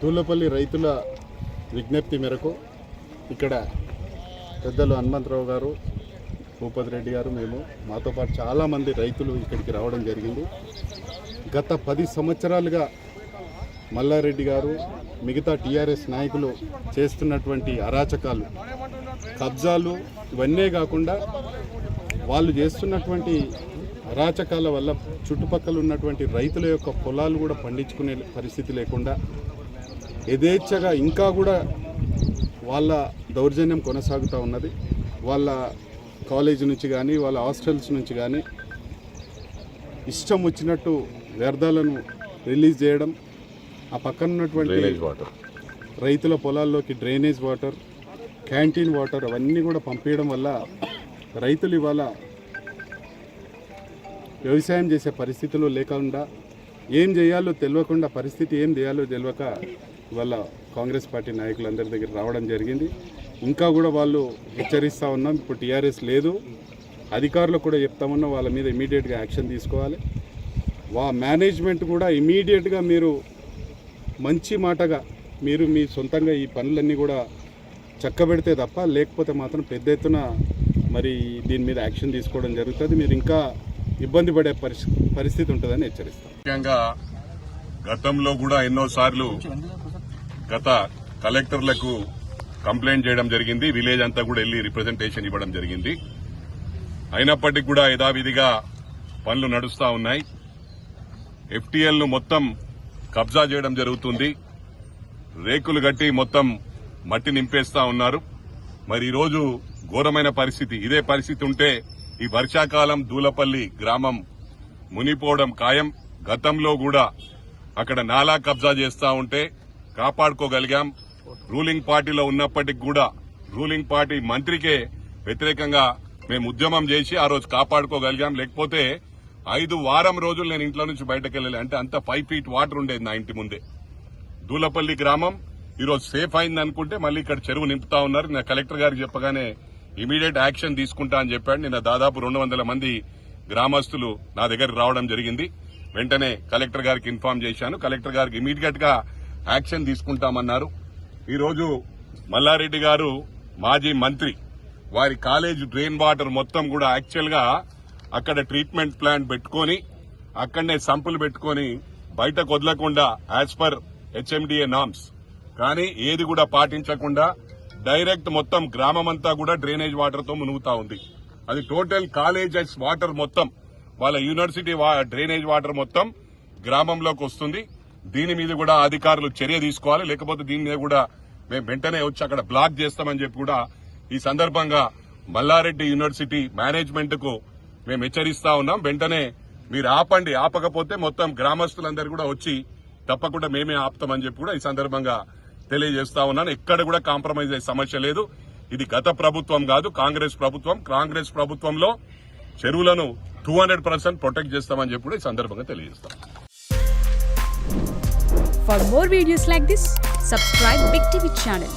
తూళ్ళపల్లి రైతుల విజ్ఞప్తి మేరకు ఇక్కడ పెద్దలు హనుమంతరావు గారు భూపతి రెడ్డి గారు మేము మాతో పాటు చాలామంది రైతులు ఇక్కడికి రావడం జరిగింది. గత పది సంవత్సరాలుగా మల్లారెడ్డి గారు మిగతా టీఆర్ఎస్ నాయకులు చేస్తున్నటువంటి అరాచకాలు కబ్జాలు ఇవన్నీ కాకుండా వాళ్ళు చేస్తున్నటువంటి అరాచకాల వల్ల చుట్టుపక్కల ఉన్నటువంటి రైతుల యొక్క పొలాలు కూడా పండించుకునే పరిస్థితి లేకుండా యథేచ్ఛగా ఇంకా కూడా వాళ్ళ దౌర్జన్యం కొనసాగుతూ ఉన్నది. వాళ్ళ కాలేజ్ నుంచి కానీ వాళ్ళ హాస్టల్స్ నుంచి కానీ ఇష్టం వచ్చినట్టు వ్యర్థాలను రిలీజ్ చేయడం ఆ పక్కన ఉన్నటువంటి రైతుల పొలాల్లోకి డ్రైనేజ్ వాటర్ క్యాంటీన్ వాటర్ అవన్నీ కూడా పంపించడం వల్ల రైతులు ఇవాళ వ్యవసాయం చేసే పరిస్థితులు లేకుండా ఏం చేయాలో తెలియకుండా పరిస్థితి ఏం చేయాలో తెలియక ఇవాళ కాంగ్రెస్ పార్టీ నాయకులందరి దగ్గర రావడం జరిగింది. ఇంకా కూడా వాళ్ళు హెచ్చరిస్తూ ఉన్నాం. ఇప్పుడు టీఆర్ఎస్ లేదు. అధికారులు కూడా చెప్తామన్నా వాళ్ళ మీద ఇమీడియట్గా యాక్షన్ తీసుకోవాలి. వా మేనేజ్మెంట్ కూడా ఇమీడియట్గా మీరు మంచి మాటగా మీరు మీ సొంతంగా ఈ పనులన్నీ కూడా చక్కబెడితే తప్ప లేకపోతే మాత్రం పెద్ద ఎత్తున మరి దీని మీద యాక్షన్ తీసుకోవడం జరుగుతుంది. మీరు ఇంకా ఇబ్బంది పడే పరిస్థితి ఉంటుందని హెచ్చరిస్తాం. ముఖ్యంగా గతంలో కూడా ఎన్నోసార్లు గత కలెక్టర్లకు కంప్లైంట్ చేయడం జరిగింది. విలేజ్ అంతా కూడా వెళ్ళి రిప్రజెంటేషన్ ఇవ్వడం జరిగింది. అయినప్పటికీ కూడా యథావిధిగా పనులు నడుస్తా ఉన్నాయి. ఎఫ్టీఎల్ను మొత్తం కబ్జా చేయడం జరుగుతుంది. రేకులు కట్టి మొత్తం మట్టి నింపేస్తా ఉన్నారు. మరి ఈరోజు రోజు ఘోరమైన పరిస్థితి. ఇదే పరిస్థితి ఉంటే ఈ వర్షాకాలం దూలపల్లి గ్రామం మునిపోవడం ఖాయం. గతంలో కూడా అక్కడ నాలా కబ్జా చేస్తా ఉంటే కాపాడుకోగలిగాం. రూలింగ్ పార్టీలో ఉన్నప్పటికి కూడా రూలింగ్ పార్టీ మంత్రికే వ్యతిరేకంగా మేము ఉద్యమం చేసి ఆ రోజు కాపాడుకోగలిగాం. లేకపోతే ఐదు వారం రోజులు నేను ఇంట్లో నుంచి బయటకు వెళ్ళాలి. అంటే అంత ఫైవ్ ఫీట్ వాటర్ ఉండేది నా ఇంటి ముందే. దూలపల్లి గ్రామం ఈరోజు సేఫ్ అయింది అనుకుంటే మళ్ళీ ఇక్కడ చెరువు నింపుతా ఉన్నారు. నా కలెక్టర్ గారికి చెప్పగానే ఇమీడియట్ యాక్షన్ తీసుకుంటా అని చెప్పాడు. నిన్న దాదాపు రెండు వందల మంది గ్రామస్తులు నా దగ్గర రావడం జరిగింది. వెంటనే కలెక్టర్ గారికి ఇన్ఫార్మ్ చేశాను. కలెక్టర్ గారికి ఇమీడియట్గా యాక్షన్ తీసుకుంటామన్నారు. ఈరోజు మల్లారెడ్డి గారు మాజీ మంత్రి. వారి కాలేజ్ డ్రైన్ వాటర్ మొత్తం కూడా యాక్చువల్గా అక్కడ ట్రీట్మెంట్ ప్లాంట్ పెట్టుకొని అక్కడనే సంపులు పెట్టుకొని బయటకు వదలకుండా యాజ్ పర్ హెచ్ఎండిఏ నామ్స్. కానీ ఏది కూడా పాటించకుండా డైరెక్ట్ మొత్తం గ్రామం అంతా కూడా డ్రైనేజ్ వాటర్తో మునుగుతా ఉంది. అది టోటల్ కాలేజెస్ వాటర్ మొత్తం వాళ్ళ యూనివర్సిటీ వా- డ్రైనేజ్ వాటర్ మొత్తం గ్రామంలోకి వస్తుంది. దీని మీద కూడా అధికారులు చర్య తీసుకోవాలి. లేకపోతే దీని మీద కూడా మేము వెంటనే వచ్చి అక్కడ బ్లాక్ చేస్తామని చెప్పి కూడా ఈ సందర్భంగా మల్లారెడ్డి యూనివర్సిటీ మేనేజ్మెంట్కు మేము హెచ్చరిస్తా ఉన్నాం. వెంటనే మీరు ఆపండి. ఆపకపోతే మొత్తం గ్రామస్తులందరూ కూడా వచ్చి తప్పకుండా మేమే ఆపుతామని చెప్పి కూడా ఈ సందర్భంగా తెలియజేస్తా ఉన్నాను. ఎక్కడ కూడా కాంప్రమైజ్ అయ్యే సమస్య లేదు. ఇది గత ప్రభుత్వం కాదు కాంగ్రెస్ ప్రభుత్వం. కాంగ్రెస్ ప్రభుత్వంలో చెరువులను టూ హండ్రెడ్ పర్సెంట్ ప్రొటెక్ట్ చేస్తామని చెప్పి ఈ సందర్భంగా తెలియజేస్తాం for more videos like this subscribe big TV channel